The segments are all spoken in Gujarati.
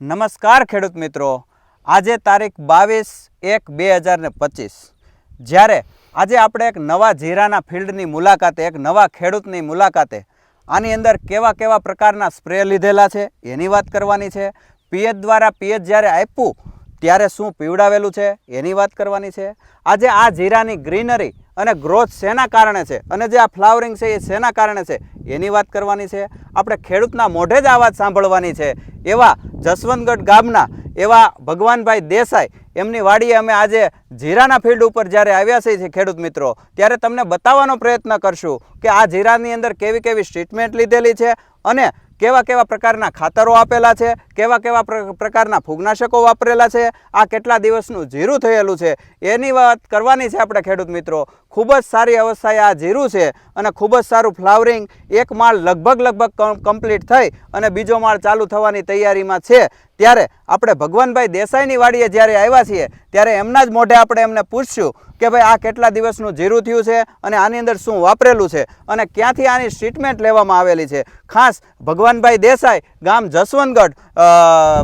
નમસ્કાર ખેડૂત મિત્રો. આજે તારીખ બાવીસ એક બે હજાર ને પચીસ. જ્યારે આજે આપણે એક નવા જીરાના ફિલ્ડની મુલાકાતે, એક નવા ખેડૂતની મુલાકાતે આની અંદર કેવા કેવા પ્રકારના સ્પ્રે લીધેલા છે, એની વાત કરવાની છે. પીએચ દ્વારા પીએચ જ્યારે આપ્યું, ત્યારે શું પીવડાવેલું છે, એની વાત કરવાની છે. આજે આ જીરાની ગ્રીનરી અને ગ્રોથ શેના કારણે છે? અને જે આ ફ્લાવરિંગ છે એ શેના કારણે છે? એની વાત કરવાની છે. આપણે ખેડૂતના મોઢે જ આ વાત સાંભળવાની છે. એવા જસવંતગઢ ગામના એવા ભગવાનભાઈ દેસાઈ, એમની વાડીએ અમે આજે જીરાના ફિલ્ડ ઉપર જ્યારે આવ્યા છીએ ખેડૂત મિત્રો, ત્યારે તમને બતાવવાનો પ્રયત્ન કરશું કે આ જીરાની અંદર કેવી કેવી ટ્રીટમેન્ટ લીધેલી છે અને કેવા કેવા પ્રકારના ખાતરો આપેલા છે, કેવા કેવા પ્ર- પ્રકારના ફૂગનાશકો વાપરેલા છે, આ કેટલા દિવસનું જીરું થયેલું છે, એની વાત કરવાની છે આપણે ખેડૂત મિત્રો. ખૂબ જ સારી અવસ્થાએ આ જીરું છે અને ખૂબ જ સારું ફ્લાવરિંગ. એક માળ લગભગ લગભગ કમ્પ્લીટ થઈ અને બીજો માળ ચાલુ થવાની તૈયારીમાં છે. ત્યારે આપણે ભગવાનભાઈ દેસાઈની વાડીએ જ્યારે આવ્યા છીએ, ત્યારે એમના જ મોઢે આપણે એમને પૂછ્યું કે ભાઈ આ કેટલા દિવસનું જીરું થયું છે અને આની અંદર શું વાપરેલું છે અને ક્યાંથી આની ટ્રીટમેન્ટ લેવામાં આવેલી છે. ખાસ ભગવાનભાઈ દેસાઈ, ગામ જસવંતગઢ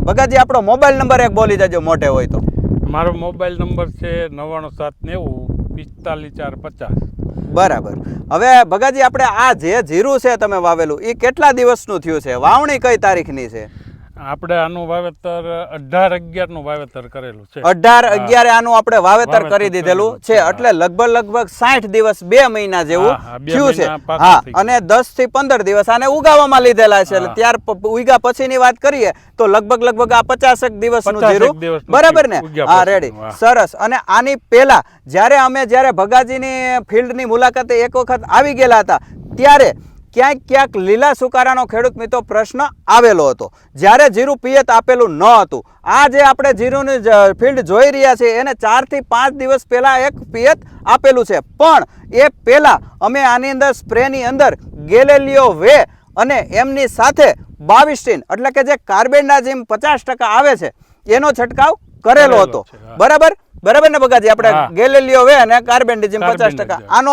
ભગતજી આપણો મોબાઈલ નંબર એક બોલી જજો મોઢે હોય તો. મારો મોબાઈલ નંબર છે નવ્વાણું સાત નેવું પિસ્તાલીસ ચાર પચાસ. બરાબર. હવે ભગાજી, આપણે આ જે જીરું છે તમે વાવેલું એ કેટલા દિવસનું થયું છે? વાવણી કઈ તારીખની છે? આપણે આનું વાવેતર અઢાર અગિયારનું વાવેતર કરેલું છે. અઢાર. અગિયારે આનું આપણે વાવેતર કરી દીધેલું છે એટલે લગભગ લગભગ સાઠ દિવસ બે મહિના જેવું થયું છે. હા અને દસથી પંદર દિવસ આને ઉગાવામાં લીધેલા છે. એટલે ત્યાર ઉગ્યા પછીની વાત કરીએ તો લગભગ લગભગ આ પચાસક દિવસનું 50 જીરું બરાબર ને? હા રેડી સરસ. અને આની પહેલા જ્યારે અમે જ્યારે ભગાજીની ફિલ્ડની મુલાકાતે એક વખત આવી ગયેલા હતા ત્યારે ક્યાંક ક્યાંક લીલા સુકારાનો ખેડૂત મિત્રો પ્રશ્ન આવેલો હતો. જ્યારે જીરું પિયત આપેલું ન હતું. આ જે આપણે જીરુની ફિલ્ડ જોઈ રહ્યા છીએ. એને ચારથી પાંચ દિવસ પહેલાં એક પિયત આપેલું છે. પણ એ પહેલાં અમે આની અંદર સ્પ્રેની અંદર ગેલેલિયો વે અને એમની સાથે બાવીસ્ટીન, એટલે કે જે કાર્બેન્ડાઝિમ પચાસ ટકા આવે છે, એનો છંટકાવ કરેલો હતો. બરાબર? બરાબર ને બગાજી આપણે. ગેલેલિયો વે અને કાર્બેન્ડિઝમ પચાસ ટકા. આનો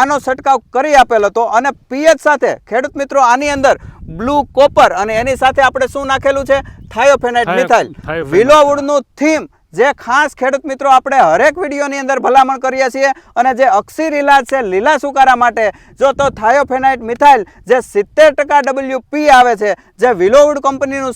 આનો છંટકાવ કરી આપેલો હતો અને પીએચ સાથે ખેડૂત મિત્રો આની અંદર બ્લુ કોપર અને એની સાથે આપણે શું નાખેલું છે? થાયોફેનાઇટ મિથાઇલ. વિલોવુડનું થીમ જે ખાસ ખેડૂત મિત્રો આપણે હરેક વિડીયોની અંદર ભલામણ કરીએ છીએ અને જે અક્ષી ઇલાજ છે લીલા સુકારા માટે, જો તો થાયોફેનાઇટ મિથાઇલ જે સિત્તેર ટકા ડબલ્યુપી આવે છે, જે વિલોવુડ કંપનીનું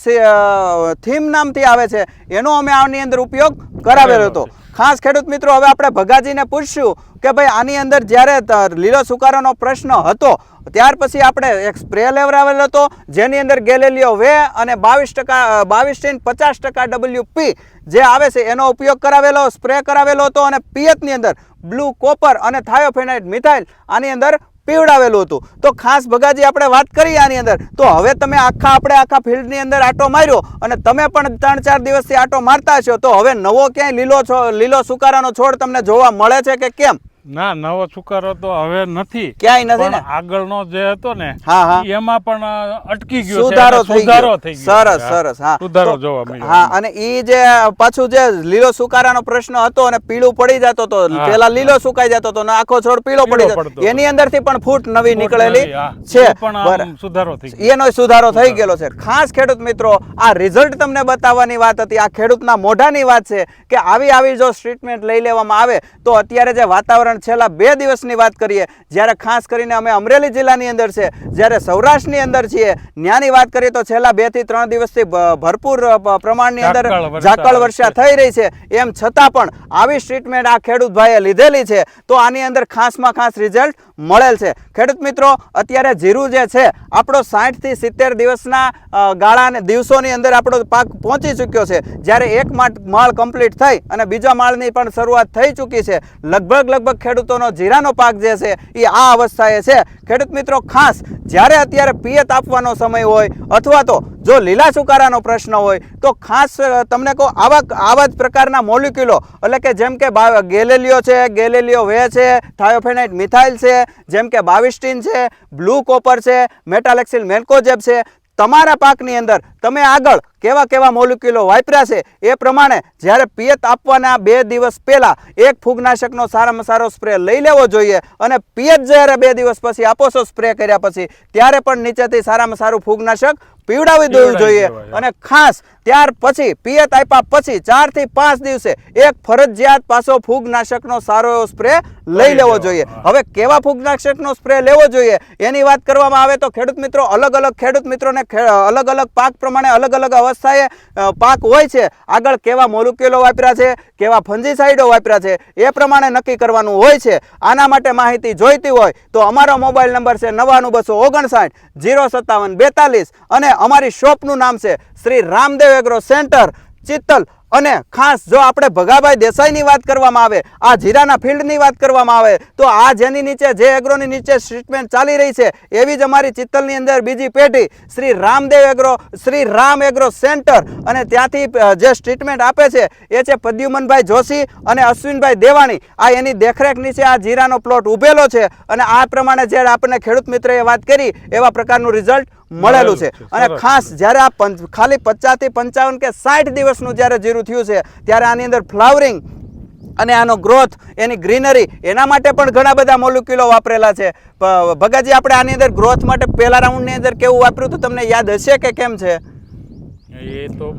થીમ નામથી આવે છે, એનો અમે આની અંદર ઉપયોગ કરાવેલો હતો. ખાસ ખેડૂત મિત્રો, હવે આપણે ભગાજીને પૂછશું કે ભાઈ, આની અંદર જ્યારે લીલો સુકારાનો પ્રશ્ન હતો, ત્યાર પછી આપણે એક સ્પ્રે લેવડાવેલો હતો, જેની અંદર ગેલેલિયો વે અને બાવીસ ટકા, બાવીસ ટીન પચાસ ટકા ડબલ્યુપી જે આવે છે, એનો ઉપયોગ કરાવેલો, સ્પ્રે કરાવેલો હતો અને પિયતની અંદર બ્લુ કોપર અને થાયોફેનાઇટ મિથાઇલ આની અંદર પીવડાવેલું હતું. તો ખાસ ભગાજી, આપણે વાત કરીએ આની અંદર. તો હવે તમે આખા, આપણે આખા ફિલ્ડની અંદર આટો માર્યો અને તમે પણ ત્રણ ચાર દિવસથી આટો મારતા છો. તો હવે નવો ક્યાંય લીલો લીલો સુકારાનો છોડ તમને જોવા મળે છે કે કેમ? ના નવો સુકારો તો હવે નથી. ક્યાંય નથી ને? આગળનો જે હતો ને હા, હા. એમાં પણ અટકી ગયો સુધારો થઈ સુધારો ગયો થઈ ગયો સરસ સરસ હા. સુધારો જોવા મળ્યો. હા અને ઈ જે પાછું જે લીલો સુકારાનો પ્રશ્ન હતો અને પીળું પડી જતો તો પેલા લીલો સુકાઈ જતો તો ને આખો છોડ પીળો પીળો પડી જતો. એની અંદરથી પણ ફૂટ નવી નીકળેલી છે. પણ સુધારો થઈ એનો સુધારો થઈ ગયેલો છે. ખાસ ખેડૂત મિત્રો આ રિઝલ્ટ તમને બતાવવાની વાત હતી. આ ખેડૂતના મોઢાની વાત છે કે આવી આવી જો ટ્રીટમેન્ટ લઈ લેવામાં આવે તો અત્યારે જે વાતાવરણ છેલ્લા બે દિવસની વાત કરીએ જ્યારે ખાસ કરીને અમે અમરેલી જિલ્લાની અંદર છે જ્યારે સૌરાષ્ટ્રની અંદર છીએ ત્યાંની વાત કરીએ તો છેલ્લા બેથી ત્રણ દિવસથી ભરપૂર પ્રમાણની અંદર ઝાકળ વર્ષા થઈ રહી છે. એમ છતાં પણ આવી ટ્રીટમેન્ટ આ ખેડૂત ભાઈએ લીધેલી છે તો આની અંદર ખાસમાં ખાસ રિઝલ્ટ મળેલ છે. ખેડૂત મિત્રો અત્યારે જીરું જે છે આપણો સાઠથી સિત્તેર દિવસના ગાળાને દિવસોની અંદર આપણો પાક પહોંચી ચૂક્યો છે. જ્યારે એક માળ માળ કમ્પ્લીટ થઈ અને બીજા માળની પણ શરૂઆત થઈ ચૂકી છે. લગભગ લગભગ ખેડૂતોનો જીરાનો પાક જે છે એ આ અવસ્થાએ છે. ખેડૂત મિત્રો, ખાસ જ્યારે અત્યારે પિયત આપવાનો સમય હોય અથવા તો જો લીલા સુકારાનો પ્રશ્ન હોય, તો ખાસ તમને કહું આવા આવા જ પ્રકારના મોલિક્યુલો, એટલે કે જેમ કે ગેલેલિયો છે, ગેલેલિયો વે છે, થાયોફેનાઇટ મિથાઇલ છે, જેમ કે બાવિસ્ટીન છે, બ્લુ કોપર છે, મેટાલેક્સિલ મેન્કોજેબ છે તમારા પાકની અંદર તમે આગળ કેવા કેવા મોલિક્યુલો વાપર્યા છે, એ પ્રમાણે જ્યારે પિયત આપવાના બે દિવસ પહેલાં એક ફૂગનાશકનો સારામાં સારો સ્પ્રે લઈ લેવો જોઈએ અને પિયત જ્યારે બે દિવસ પછી આપો છો સ્પ્રે કર્યા પછી, ત્યારે પણ નીચેથી સારામાં સારું ફૂગનાશક પીવડાવી દેવું જોઈએ. અને ખાસ ત્યાર પછી પિયત આપ્યા પછી ચારથી પાંચ દિવસે એક ફરજિયાત પાછો ફૂગનાશકનો સારો એવો સ્પ્રે લઈ લેવો જોઈએ. હવે કેવા ફૂગનાશકનો સ્પ્રે લેવો જોઈએ? એની વાત કરવામાં આવે તો ખેડૂત મિત્રો અલગ અલગ ખેડૂત મિત્રોને અલગ અલગ પાક પ્રમાણે અલગ અલગ અવસ્થાએ પાક હોય છે. આગળ કેવા મોલિક્યુલો વાપર્યા છે કેવા ફંજીસાઇડો વાપર્યા છે એ પ્રમાણે નક્કી કરવાનું હોય છે. આના માટે માહિતી જોઈતી હોય તો અમારો મોબાઈલ નંબર છે નવ્વાણું બસો ઓગણસાઠ જીરો સત્તાવન બેતાલીસ અને અમારી શોપનું નામ છે શ્રી રામદેવ એગ્રો સેન્ટર, ચિત્તલ. અને ખાસ જો આપણે ભગાભાઈ દેસાઈની વાત કરવામાં આવે, આ જીરાના ફિલ્ડની વાત કરવામાં આવે, તો આ જેની નીચે જે એગ્રોની નીચે ટ્રીટમેન્ટ ચાલી રહી છે, એવી જ અમારી ચિત્તલની અંદર બીજી પેઢી, Shri Ramdev agro, Shri Ram agro centre. અને ત્યાંથી જે ટ્રીટમેન્ટ આપે છે, એ છે પદ્યુમનભાઈ જોશી અને અશ્વિનભાઈ દેવાણી. આ એની દેખરેખ નીચે આ જીરાનો પ્લોટ ઉભેલો છે. અને આ પ્રમાણે જ્યારે આપણને ખેડૂત મિત્રએ વાત કરી, એવા પ્રકારનું રિઝલ્ટ મળેલું છે. અને ખાસ જ્યારે આ પંચ- ખાલી પચાસથી પંચાવન કે સાઠ દિવસનું જ્યારે જીરું થયું છે ત્યારે આની અંદર ફ્લાવરિંગ અને આનો ગ્રોથ એની ગ્રીનરી એના માટે પણ ઘણા બધા મોલિક્યુલો વાપરેલા છે. ભગતજી ભગાજી આપણે આની અંદર ગ્રોથ માટે પહેલા રાઉન્ડની અંદર કેવું વાપર્યું હતું? તમને યાદ હશે કે કેમ છે? એ તો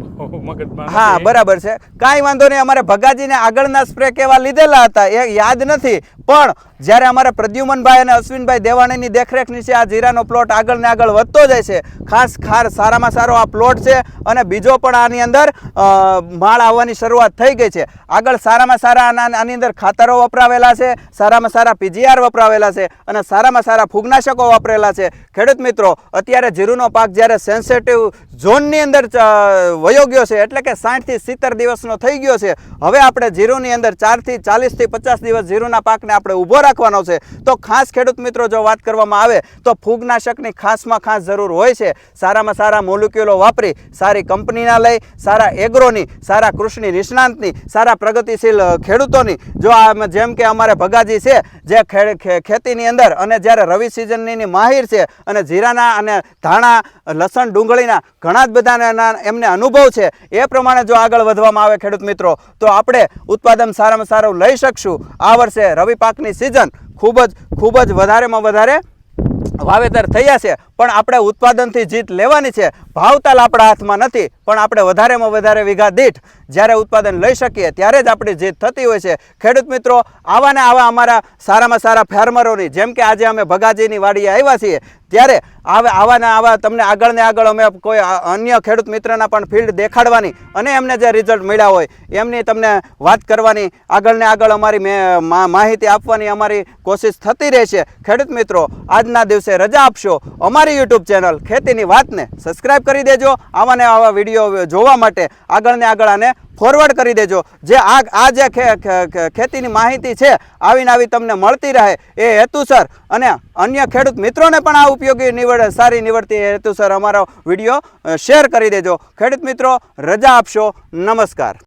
મગજમાં હા બરાબર છે. કાંઈ વાંધો નહીં અમારે ભગાજીને આગળના સ્પ્રે કેવા લીધેલા હતા એ યાદ નથી. પણ જ્યારે અમારા પ્રદ્યુમનભાઈ અને અશ્વિનભાઈ દેવાણીની દેખરેખ નીચે આ જીરાનો પ્લોટ આગળ ને આગળ વધતો જાય છે ખાસ ખાર સારામાં સારો આ પ્લોટ છે અને બીજો પણ આની અંદર માળ આવવાની શરૂઆત થઈ ગઈ છે. આગળ સારામાં સારા આની અંદર ખાતરો વપરાવેલા છે સારામાં સારા પીજીઆર વપરાવેલા છે અને સારામાં સારા ફૂગનાશકો વાપરેલા છે. ખેડૂત મિત્રો અત્યારે જીરુનો પાક જ્યારે સેન્સેટિવ ઝોનની અંદર વયો ગયો છે, એટલે કે સાઠથી સિત્તેર દિવસનો થઈ ગયો છે. હવે આપણે જીરુની અંદર ચારથી ચાલીસથી પચાસ દિવસ જીરુના પાકને આપણે ઊભો રાખવાનો છે. તો ખાસ ખેડૂત મિત્રો, જો વાત કરવામાં આવે, તો ફૂગનાશકની ખાસમાં ખાસ જરૂર હોય છે. સારામાં સારા મોલિક્યુલો વાપરી, સારી કંપનીના લઈ, સારા એગ્રોની, સારા કૃષિ નિષ્ણાંતની, સારા પ્રગતિશીલ ખેડૂતોની. જો આ જેમ કે અમારે ભગાજી છે, જે ખેતીની અંદર અને જ્યારે રવિ સિઝનની માહિર છે અને જીરાના અને ધાણા, લસણ ડુંગળીના ઘણા જ બધાના એમને અનુભવ છે એ પ્રમાણે જો આગળ વધવામાં આવે ખેડૂત મિત્રો, તો આપણે ઉત્પાદન સારામાં સારું લઈ શકશું. આ વર્ષે રવિ પાકની સિઝન ખૂબ જ ખૂબ જ વધારેમાં વધારે વાવેતર થયા છે. પણ આપણે ઉત્પાદનથી જીત લેવાની છે. ભાવતાલ આપણા હાથમાં નથી, પણ આપણે વધારેમાં વધારે વીઘા દીઠ જ્યારે ઉત્પાદન લઈ શકીએ ત્યારે જ આપણી જીત થતી હોય છે. ખેડૂત મિત્રો, આવા ને આવા અમારા સારામાં સારા ફાર્મરોની, જેમ કે આજે અમે ભગાજીની વાડીએ આવ્યા છીએ, ત્યારે આવે આવાના આવા તમને આગળ ને આગળ અમે કોઈ અન્ય ખેડૂત મિત્રના પણ ફિલ્ડ દેખાડવાની અને એમને જે રિઝલ્ટ મળ્યા હોય, એમની તમને વાત કરવાની. આગળ ને આગળ અમારી માહિતી આપવાની અમારી કોશિશ થતી રહેશે. ખેડૂત મિત્રો, આજના દિવસે રજા આપશો. અમારી યુટ્યુબ ચેનલ ખેતીની વાતને સબસ્ક્રાઈબ કરી દેજો. આવા ને આવા વીડિયો જોવા માટે આગળને આગળ આને ફોરવર્ડ કરી દેજો. જે આ આ જે ખેતીની માહિતી છે, આવીને આવી તમને મળતી રહે એ હેતુસર અને અન્ય ખેડૂત મિત્રોને પણ આ ઉપયોગી નિવડ સારી નિવડતી હેતુસર અમારો વીડિયો શેર કરી દેજો. ખેડૂત મિત્રો, રજા આપશો. નમસ્કાર.